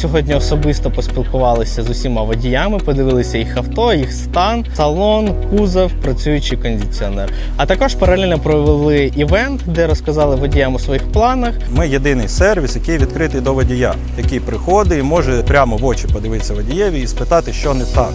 сьогодні особисто поспілкувалися з усіма водіями, подивилися їх авто, їх стан, салон, кузов, працюючий кондиціонер. А також паралельно провели івент, де розказали водіям у своїх планах. Ми єдиний сервіс, який відкритий до водія, який приходить і може прямо в очі подивитися водієві і спитати, що не так,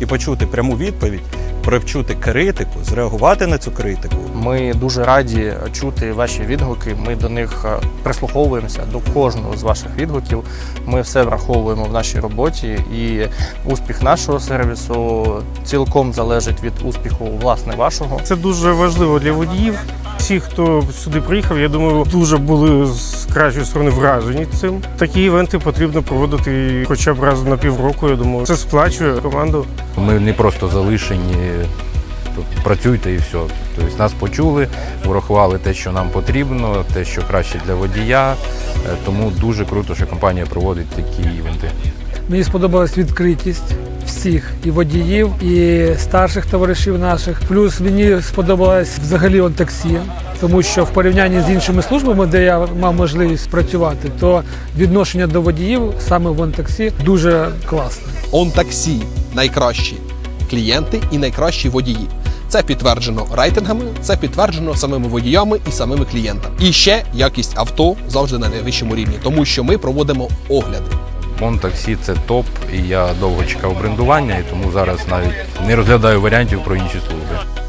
і почути пряму відповідь, привчути критику, зреагувати на цю критику. Ми дуже раді чути ваші відгуки. Ми до них е, прислуховуємося до кожного з ваших відгуків. Ми все враховуємо в нашій роботі, і успіх нашого сервісу цілком залежить від успіху власне вашого. Це дуже важливо для водіїв. Всі, хто сюди приїхав, я думаю, дуже були кращої сторони вражені цим. Такі івенти потрібно проводити хоча б раз на півроку. Я думаю, це сплачує команду. Ми не просто залишені. Тут працюйте і все. Тобто нас почули, врахували те, що нам потрібно, те, що краще для водія. Е, Тому дуже круто, що компанія проводить такі івенти. Мені сподобалась відкритість всіх і водіїв, і старших товаришів наших. Плюс мені сподобалось взагалі он таксі, тому що в порівнянні з іншими службами, де я мав можливість працювати, то відношення до водіїв саме в таксі дуже класне. Он-таксі найкращі клієнти і найкращі водії. Це підтверджено рейтингами, це підтверджено самими водіями і самими клієнтами. І ще якість авто завжди на найвищому рівні, тому що ми проводимо огляди. Монтаксі це топ, і я довго чекав брендування, і тому зараз навіть не розглядаю варіантів про інші служби.